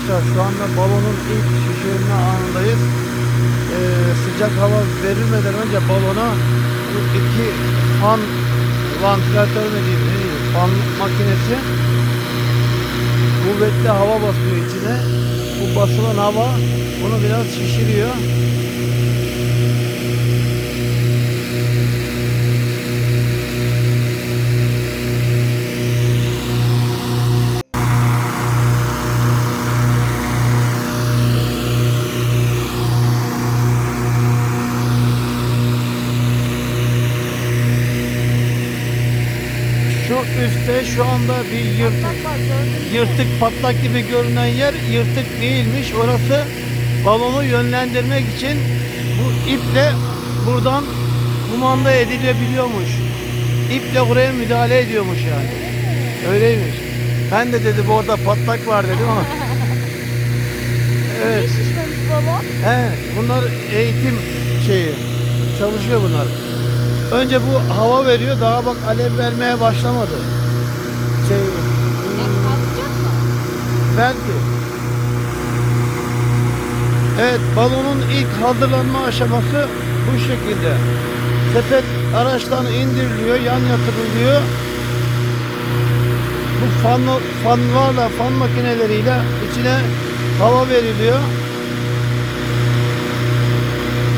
arkadaşlar şu anda balonun ilk şişirme anındayız. Ee, sıcak hava verilmeden önce balona bu iki fan vantilatör ne diyeyim, fan makinesi kuvvetli hava basıyor içine. Bu basılan hava bunu biraz şişiriyor. Üstte şu anda bir yırtık, yırtık patlak gibi görünen yer yırtık değilmiş. Orası balonu yönlendirmek için bu iple buradan kumanda edilebiliyormuş. İple buraya müdahale ediyormuş yani. Öyleymiş. Ben de dedim orada patlak var dedim ama. Niye Evet. şişmemiş balon? He, bunlar eğitim şeyi. Çalışıyor bunlar. Önce bu hava veriyor. Daha bak alev vermeye başlamadı. Şey, patlayacak mı? belki. Evet, balonun ilk hazırlanma aşaması bu şekilde. Sepet araçtan indiriliyor, yan yatırılıyor. Bu fan, fanlarla, fan makineleriyle içine hava veriliyor.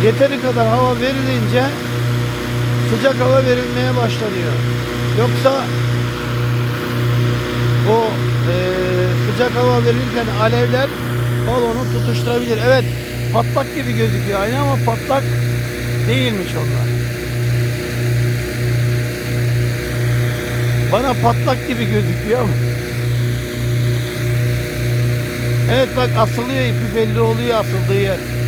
Yeteri kadar hava verilince sıcak hava verilmeye başlanıyor. Yoksa o eee, sıcak hava verilirken alevler balonu tutuşturabilir. Evet patlak gibi gözüküyor aynı ama patlak değilmiş onlar. Bana patlak gibi gözüküyor ama. Evet bak asılıyor ipi belli oluyor asıldığı yer.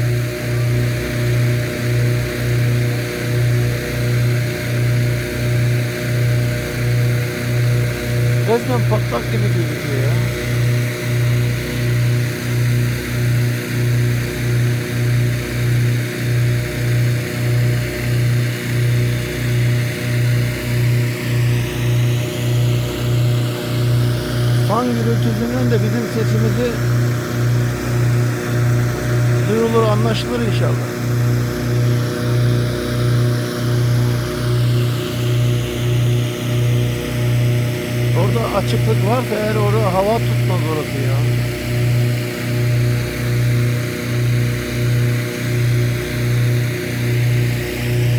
Resmen patlak gibi gözüküyor ya. Fan gürültüsünden de bizim sesimizi duyulur, anlaşılır inşallah. Orada açıklık varsa eğer orada hava tutmaz orası ya.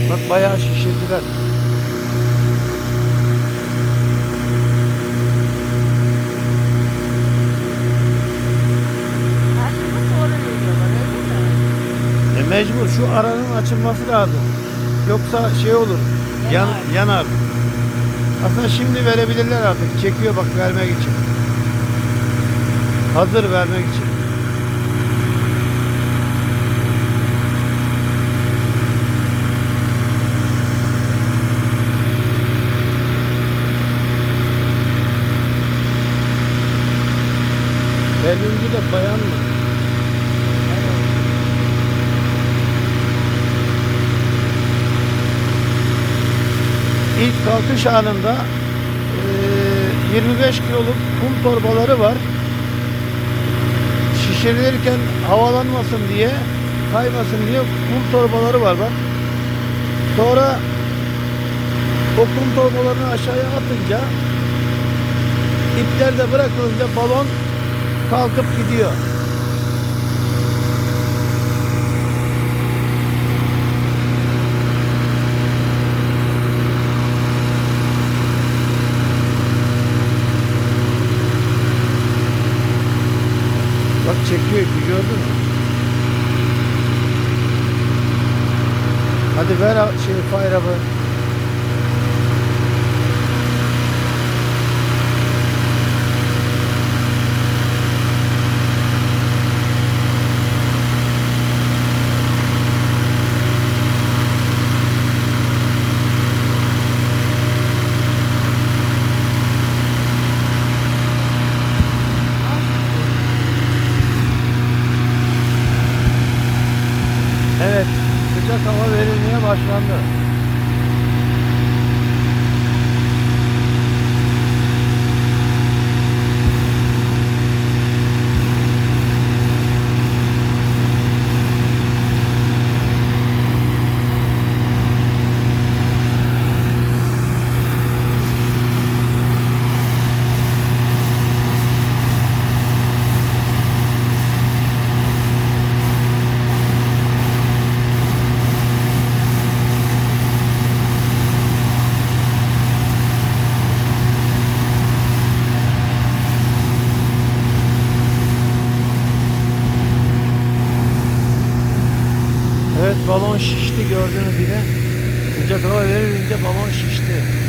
Bak bayağı şişirdiler. E mecbur şu aranın açılması lazım. Yoksa şey olur. Yan, yanar. Aslında şimdi verebilirler artık. Çekiyor bak vermek için. Hazır vermek için. Bellumcu da bayan mı? İlk kalkış anında eee, 25 kiloluk kum torbaları var. Şişirilirken havalanmasın diye, kaymasın diye kum torbaları var bak. Sonra o kum torbalarını aşağıya atınca ipler de bırakılınca balon kalkıp gidiyor. Çekiyor ipi gördün mü? Hadi ver şey fayrabı. Evet, sıcak hava verilmeye başlandı. Evet balon şişti gördüğünüz gibi. Sıcak hava verilince balon şişti.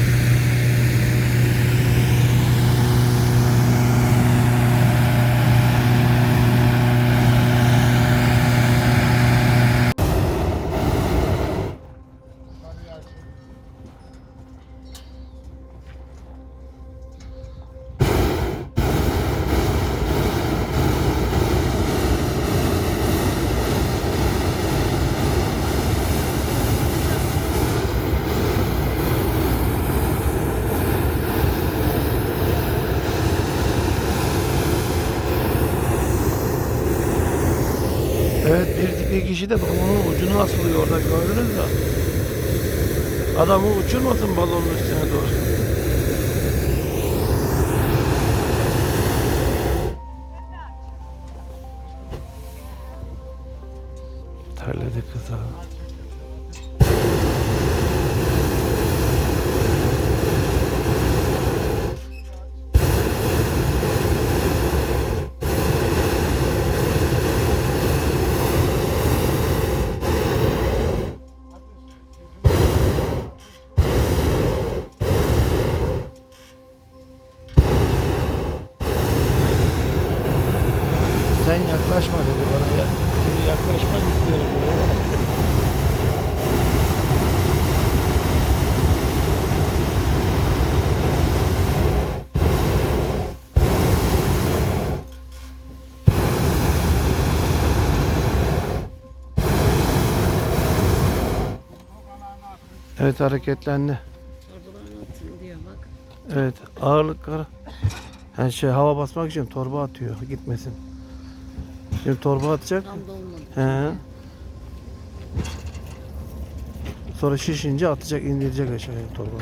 Evet bir, bir kişi de balonun ucunu asılıyor orada gördünüz mü? Adamı uçurmasın balonun üstüne doğru. Yaklaşma dedi bana ya. Şimdi yaklaşmak istiyorum. Evet hareketlendi. Evet ağırlıkları yani şey hava basmak için torba atıyor gitmesin. Şimdi torba atacak. Tam dolmadı. He. Sonra şişince atacak indirecek aşağıya torba.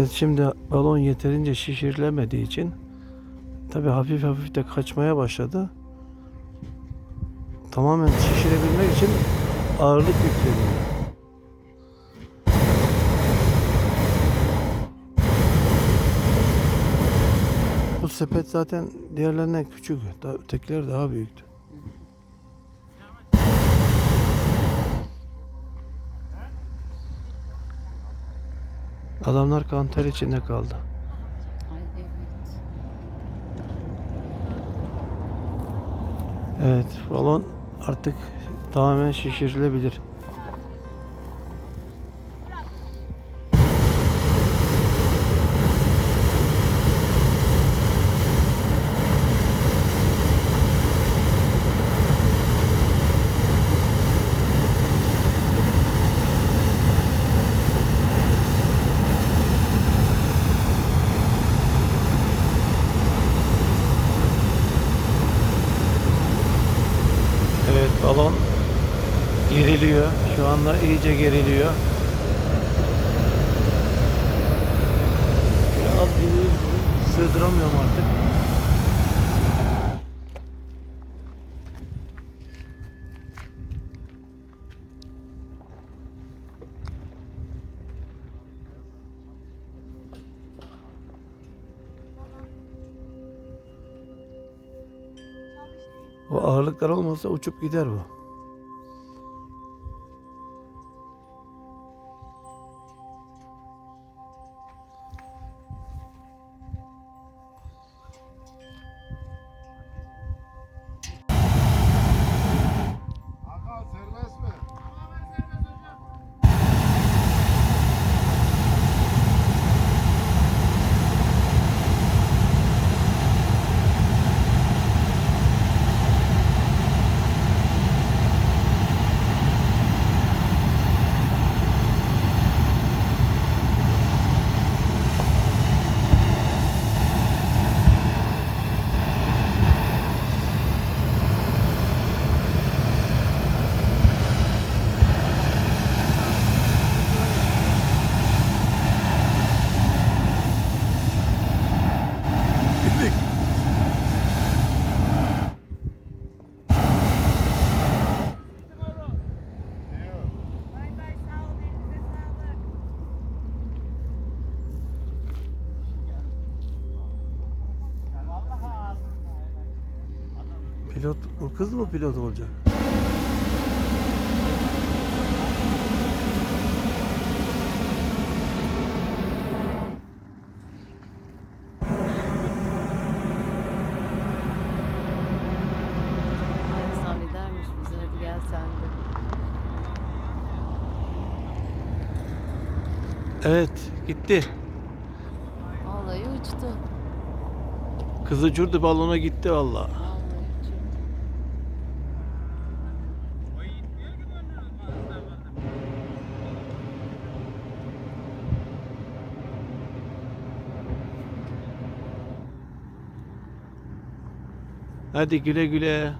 Evet şimdi balon yeterince şişirilemediği için tabi hafif hafif de kaçmaya başladı. Tamamen şişirebilmek için ağırlık yükleniyor. Bu sepet zaten diğerlerinden küçük. Daha, ötekiler daha büyüktü. Adamlar kanter içinde kaldı. Evet, balon artık tamamen şişirilebilir. Evet, balon geriliyor. Şu anda iyice geriliyor. Biraz. Sığdıramıyorum artık. O ağırlıklar olmasa uçup gider bu. Pilot, bu kız mı pilot olacak? Evet, gitti. Vallahi uçtu. Kız uçurdu balona gitti vallahi. Vallahi uçtu. Hadi güle güle.